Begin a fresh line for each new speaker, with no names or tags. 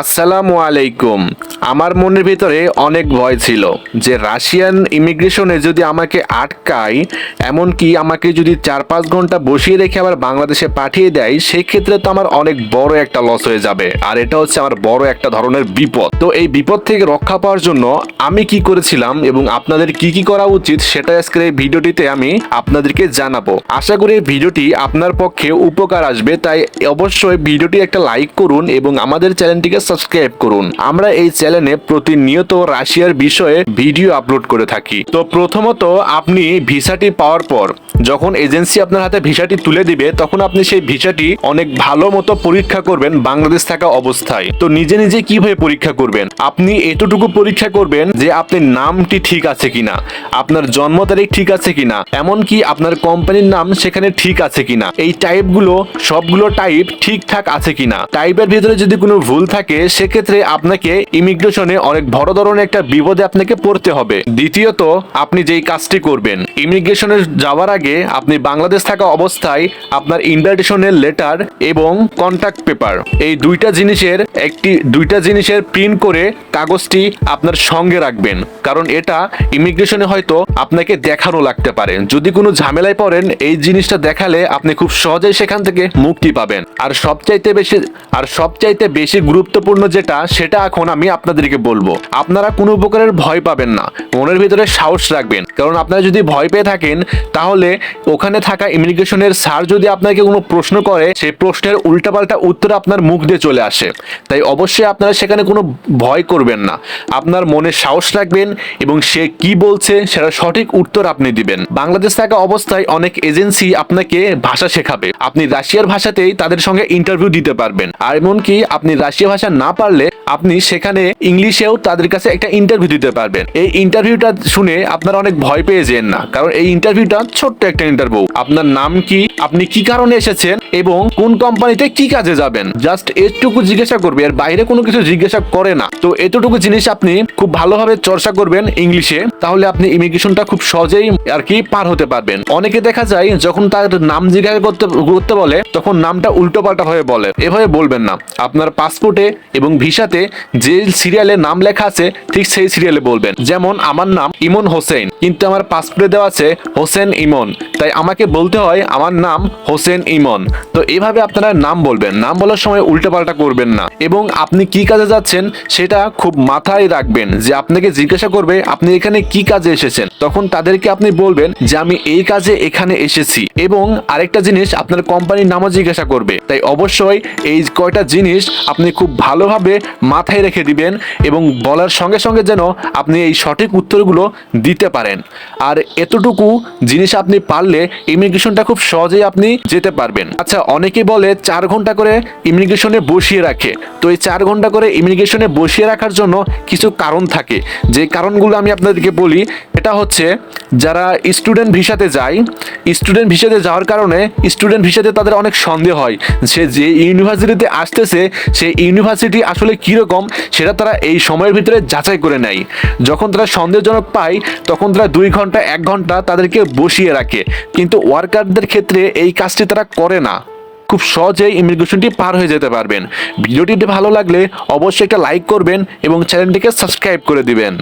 আসসালামু আলাইকুম। আমার মনের ভিতরে অনেক ভয় ছিল যে রাশিয়ান ইমিগ্রেশনে যদি আমাকে আটকায়, এমনকি আমাকে যদি চার পাঁচ ঘণ্টা বসিয়ে রেখে আবার বাংলাদেশে পাঠিয়ে দেয় সেই ক্ষেত্রে তো আমার অনেক বড় একটা লস হয়ে যাবে। আর এটা হচ্ছে আমার বড় একটা ধরনের বিপদ। তো এই বিপদ থেকে রক্ষা পাওয়ার জন্য আমি কি করেছিলাম এবং আপনাদের কি কি করা উচিত সেটা আজকের এই ভিডিওটিতে আমি আপনাদেরকে জানাব। আশা করি ভিডিওটি আপনার পক্ষে উপকার আসবে, তাই অবশ্যই ভিডিওটি একটা লাইক করুন এবং আমাদের চ্যানেলটিকে সাবস্ক্রাইব করুন। আমরা এই চ্যানেলে প্রতিনিয়ত রাশিয়ার বিষয়ে ভিডিও আপলোড করে থাকি। তো প্রথমত আপনি ভিসাটি পাওয়ার পর যখন এজেন্সি আপনার হাতে ভিসাটি তুলে দিবে, তখন আপনি সেই ভিসাটি অনেক ভালো মতো পরীক্ষা করবেন বাংলাদেশ থাকা অবস্থায়। তো নিজে নিজে কীভাবে পরীক্ষা করবেন? আপনি এতটুকু পরীক্ষা করবেন যে আপনি নামটি ঠিক আছে কিনা, আপনার জন্ম তারিখ ঠিক আছে কিনা, এমনকি আপনার কোম্পানির নাম সেখানে ঠিক আছে কিনা। এই টাইপগুলো, সবগুলো টাইপ ঠিকঠাক আছে কিনা। টাইপের ভিতরে যদি কোনো ভুল থাকে, সেক্ষেত্রে আপনাকে ইমিগ্রেশনে অনেক বড় ধরনের একটা বিপদে আপনাকে পড়তে হবে। দ্বিতীয়ত, আপনি যেই কাজটি করবেন, ইমিগ্রেশনে যাওয়ার আগে আপনি বাংলাদেশ থাকা অবস্থায় আপনার ইনভাইটেশনের লেটার এবং কন্ট্যাক্ট পেপার। এই দুইটা জিনিসের একটি, দুইটা জিনিসের প্রিন্ট করে কাগজটি আপনার সঙ্গে রাখবেন। কারণ এটা ইমিগ্রেশনে হয়তো আপনাকে দেখানো লাগতে পারে। যদি কোনো ঝামেলায় পড়েন, এই জিনিসটা দেখালে আপনি খুব সহজেই সেখান থেকে মুক্তি পাবেন। আর সবচাইতে বেশি, আর সবচাইতে বেশি গুরুত্বপূর্ণ যেটা, সেটা এখন আমি আপনাদেরকে বলব। আপনারা কোনো প্রকারের ভয় পাবেন না। মনের ভিতরে সাহস রাখবেন। কারণ আপনারা যদি ভয় পেয়ে থাকেন, তাহলে ওখানে থাকা ইমিগ্রেশনের স্যার যদি আপনাকে কোনো প্রশ্ন করে, সেই প্রশ্নের উল্টাপাল্টা উত্তর আপনার মুখ দিয়ে চলে আসে। তাই অবশ্যই আপনারা সেখানে কোনো ভয় করবেন না। আপনার মনে সাহস রাখবেন এবং সে কি বলছে সেটা সঠিক উত্তর আপনি দিবেন। বাংলাদেশ থাকা অবস্থায় অনেক এজেন্সি আপনাকে ভাষা শেখাবে। আপনি রাশিয়ার ভাষাতেই তাদের সঙ্গে ইন্টারভিউ দিতে পারবেন। আর এমনকি আপনি রাশিয়া ভাষা না পারলে আপনি সেখানে ইংলিশেও তাদের কাছে একটা ইন্টারভিউ দিতে পারবেন। এই ইন্টারভিউটা শুনে আপনারা অনেক ভয় পেয়ে যেন না। কারণ এই ইন্টারভিউটা ছোট্ট একটা ইন্টারভিউ আপনার নাম কি? আপনি কি কারণে এসেছেন? এবং কোন কোম্পানিতে কি কাজে যাবেন? জাস্ট এটুকু জিজ্ঞাসা করবে আর বাইরে কোনো কিছু জিজ্ঞাসা করে না। তো এতটুকু জিনিস আপনি খুব ভালোভাবে চর্চা করবেন ইংলিশে তাহলে আপনি ইমিগ্রেশনটা খুব সহজেই আর কি পার হতে পারবেন। অনেকে দেখা যায়, যখন তার নাম জিজ্ঞাসা করতে করতে বলে, তখন নামটা উল্টো পাল্টা ভাবে বলে। এভাবে বলবেন না। আপনার পাসপোর্টে এবং ভিসাতে যে সিরিয়ালে নাম লেখা আছে, ঠিক সেই সিরিয়ালে বলবেন। যেমন, আমার নাম ইমন হোসেন, কিন্তু আমার পাসপোর্টে দেওয়া আছে হোসেন ইমন। তাই আমাকে বলতে হয় আমার নাম হোসেন ইমন। তো এইভাবে আপনারা নাম বলবেন। নাম বলার সময় উল্টোপাল্টা করবেন না। এবং আপনি কি কাজে যাচ্ছেন সেটা খুব মাথায় রাখবেন যে আপনাকে জিজ্ঞাসা করবে, আপনি এখানে কি কাজে এসেছেন? তখন তাদেরকে আপনি বলবেন যে, আমি এই কাজে এখানে এসেছি। এবং আরেকটা জিনিস, আপনার কোম্পানির নামও জিজ্ঞাসা করবে। তাই অবশ্যই এই কয়টা জিনিস আপনি খুব ভালোভাবে মাথায় রেখে দিবেন এবং বলার সঙ্গে সঙ্গে যেন আপনি এই সঠিক উত্তরগুলো দিতে পারেন। আর এতটুকু জিনিস আপনি পারলে ইমিগ্রেশনটা খুব সহজেই আপনি যেতে পারবেন। আচ্ছা অনেকে বলে চার ঘণ্টা করে ইমিগ্রেশনে বসিয়ে রাখে। তো এই চার ঘণ্টা করে ইমিগ্রেশনে বসিয়ে রাখার জন্য কিছু কারণ থাকে। যে কারণগুলো আমি আপনাদেরকে বলি, এটা হচ্ছে যারা স্টুডেন্ট ভিসাতে যায় স্টুডেন্ট ভিসাতে যাওয়ার কারণে স্টুডেন্ট ভিসাতে তাদের অনেক সন্দেহ হয় সে যে ইউনিভার্সিটিতে আসতেছে সেই ইউনিভার্সিটি আসলে কীরকম, সেটা তারা এই সময়ের ভিতরে যাচাই করে নেয়। যখন তারা সন্দেহজনক পায়, তখন তারা দুই ঘণ্টা, এক ঘণ্টা তাদেরকে বসিয়ে রাখে। কিন্তু ওয়ার্কারদের ক্ষেত্রে এই কাজটি তারা করে না। খুব সহজেই ইমিগ্রেশনটি পার হয়ে যেতে পারবেন। ভিডিওটি ভালো লাগলে অবশ্যই একটা লাইক করবেন এবং চ্যানেলটিকে সাবস্ক্রাইব করে দিবেন।